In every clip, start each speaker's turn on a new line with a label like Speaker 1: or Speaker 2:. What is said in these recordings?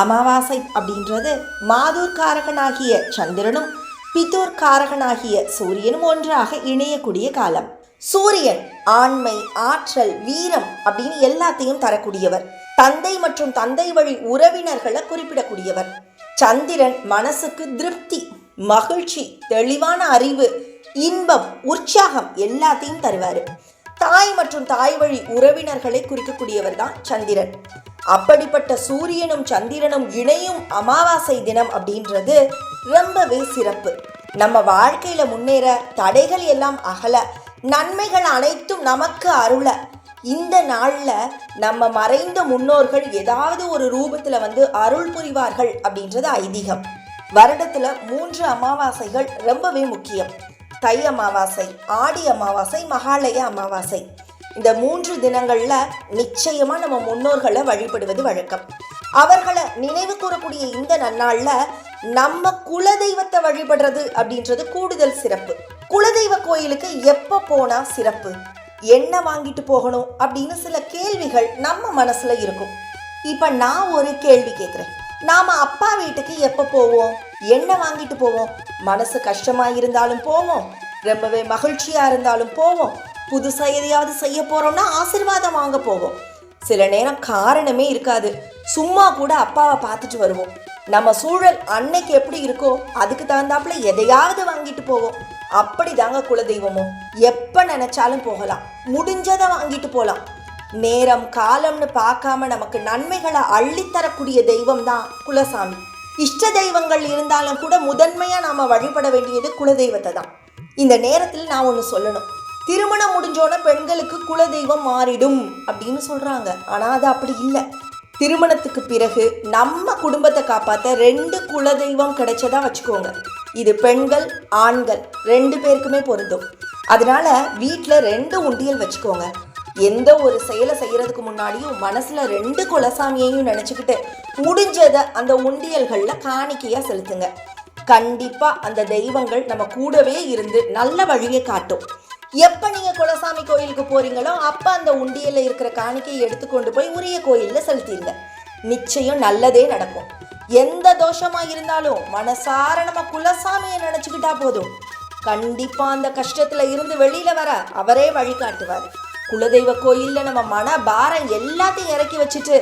Speaker 1: அமாவாசை அப்படின்றது மாதூர் காரகனாகிய சந்திரனும் பித்தூர் காரகனாகிய சூரியனும் ஒன்றாக இணையக்கூடிய காலம். சூரியன் ஆண்மை ஆற்றல் வீரம் அப்படின்னு எல்லாத்தையும் தரக்கூடியவர். தந்தை மற்றும் தந்தை வழி உறவினர்களை குறிப்பிடக்கூடியவர். சந்திரன் மனசுக்கு திருப்தி மகிழ்ச்சி தெளிவான அறிவு இன்பம் உற்சாகம் எல்லாத்தையும் தருவார். தாய் மற்றும் தாய் வழி உறவினர்களை குறிக்கக்கூடியவர் தான் சந்திரன். அப்படிப்பட்ட சூரியனும் சந்திரனும் இணையும் அமாவாசை தினம் அப்படின்றது ரொம்பவே சிறப்பு. நம்ம வாழ்க்கையில முன்னேற தடைகள் எல்லாம் அகல நன்மைகள் அனைத்தும் நமக்கு அருள இந்த நாள்ல நம்ம மறைந்த முன்னோர்கள் ஏதாவது ஒரு ரூபத்துல வந்து அருள் புரிவார்கள் அப்படின்றது ஐதீகம். வருடத்துல மூன்று அமாவாசைகள் ரொம்பவே முக்கியம். தை அமாவாசை ஆடி அமாவாசை மகாலய அமாவாசை. இந்த மூன்று தினங்கள்ல நிச்சயமா நம்ம முன்னோர்களை வழிபடுவது வழக்கம். அவர்களை நினைவு கூறக்கூடிய இந்த நன்னாள்ல நம்ம குலதெய்வத்தை வழிபடுறது அப்படின்றது கூடுதல் சிறப்பு. குலதெய்வ கோயிலுக்கு எப்போ போனா சிறப்பு? என்ன வாங்கிட்டு போகணும் அப்படின்னு சில கேள்விகள் நம்ம மனசுல இருக்கும். இப்ப நான் ஒரு கேள்வி கேட்குறேன் நாம அப்பா வீட்டுக்கு எப்போ போவோம்? என்ன வாங்கிட்டு போவோம்? மனசு கஷ்டமா இருந்தாலும் போவோம். ரொம்பவே மகிழ்ச்சியா இருந்தாலும் போவோம். புதுசாக எதையாவது செய்ய போகிறோம்னா ஆசீர்வாதம் வாங்க போவோம். சில நேரம் காரணமே இருக்காது. சும்மா கூட அப்பாவை பார்த்துட்டு வருவோம். நம்ம சூழல் அன்னைக்கு எப்படி இருக்கோ அதுக்கு தகுந்தாப்புல எதையாவது வாங்கிட்டு போவோம். அப்படி தாங்க குலதெய்வமும் எப்போ நினைச்சாலும் போகலாம். முடிஞ்சதை வாங்கிட்டு போகலாம் நேரம் காலம்னு பார்க்காம நமக்கு நன்மைகளை அள்ளித்தரக்கூடிய தெய்வம் தான் குலசாமி. இஷ்ட தெய்வங்கள் இருந்தாலும் கூட முதன்மையாக நாம் வழிபட வேண்டியது குலதெய்வத்தை தான் இந்த நேரத்தில் நான் ஒன்று சொல்லணும். திருமணம் முடிஞ்சோட பெண்களுக்கு குலதெய்வம் மாறிடும் அப்படின்னு சொல்கிறாங்க ஆனால் அது அப்படி இல்லை. திருமணத்துக்கு பிறகு நம்ம குடும்பத்தை காப்பாற்ற ரெண்டு குலதெய்வம் கிடைச்சதா வச்சுக்கோங்க. இது பெண்கள் ஆண்கள் ரெண்டு பேருக்குமே பொருந்தும். அதனால வீட்டில் ரெண்டு உண்டியல் வச்சுக்கோங்க. எந்த ஒரு செயலை செய்யறதுக்கு முன்னாடியும் மனசுல ரெண்டு குலசாமியையும் நினச்சிக்கிட்டு முடிஞ்சதை அந்த உண்டியல்களில் காணிக்கையாக செலுத்துங்க. கண்டிப்பாக அந்த தெய்வங்கள் நம்ம கூடவே இருந்து நல்ல வழியை காட்டும். எப்ப நீங்க குலசாமி கோயிலுக்கு போறீங்களோ அப்ப அந்த உண்டியல்ல இருக்கிற காணிக்கையை எடுத்துக்கொண்டு போய் உரிய கோயில்ல செலுத்திடுங்க நிச்சயம் நல்லதே நடக்கும். எந்த தோஷமா இருந்தாலும் மனசார நம்ம குலசாமியை நினைச்சுக்கிட்டா போதும். கண்டிப்பா அந்த கஷ்டத்துல இருந்து வெளியில வர அவரே வழிகாட்டுவார். குலதெய்வ கோயில்ல நம்ம மன பாரம் எல்லாத்தையும் இறக்கி வச்சுட்டு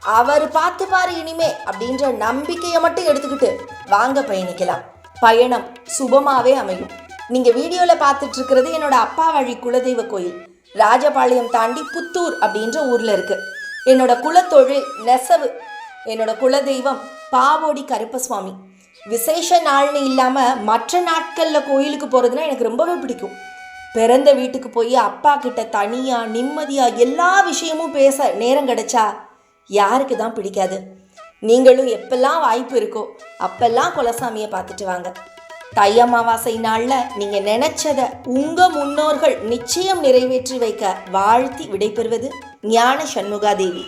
Speaker 1: அவர் பார்த்துப்பாரு இனிமே அப்படின்ற நம்பிக்கையை மட்டும் எடுத்துக்கிட்டு வாங்க பயணிக்கலாம். பயணம் சுபமாவே அமையும். நீங்கள் வீடியோவில் பார்த்துட்டு இருக்கிறது என்னோட அப்பா வழி குலதெய்வ கோயில். ராஜபாளையம் தாண்டி புத்தூர் அப்படின்ற ஊரில் இருக்குது என்னோட குலத்தொழில் நெசவு என்னோட குலதெய்வம் பாவோடி கருப்பசுவாமி. விசேஷ நாள்னு இல்லாமல் மற்ற நாட்களில் கோயிலுக்கு போகிறதுனா எனக்கு ரொம்பவே பிடிக்கும். பிறந்த வீட்டுக்கு போய் அப்பா கிட்ட தனியாக நிம்மதியாக எல்லா விஷயமும் பேச நேரம் கிடைச்சா யாருக்கு தான் பிடிக்காது. நீங்களும் எப்பெல்லாம் வாய்ப்பு இருக்கோ அப்பெல்லாம் குலசாமியை பார்த்துட்டு வாங்க. தை அமாவாசை நாளில் நீங்கள் நினைச்சத உங்கள் முன்னோர்கள் நிச்சயம் நிறைவேற்றி வைக்க வாழ்த்தி விடைபெறுவது ஞான சண்முகாதேவி.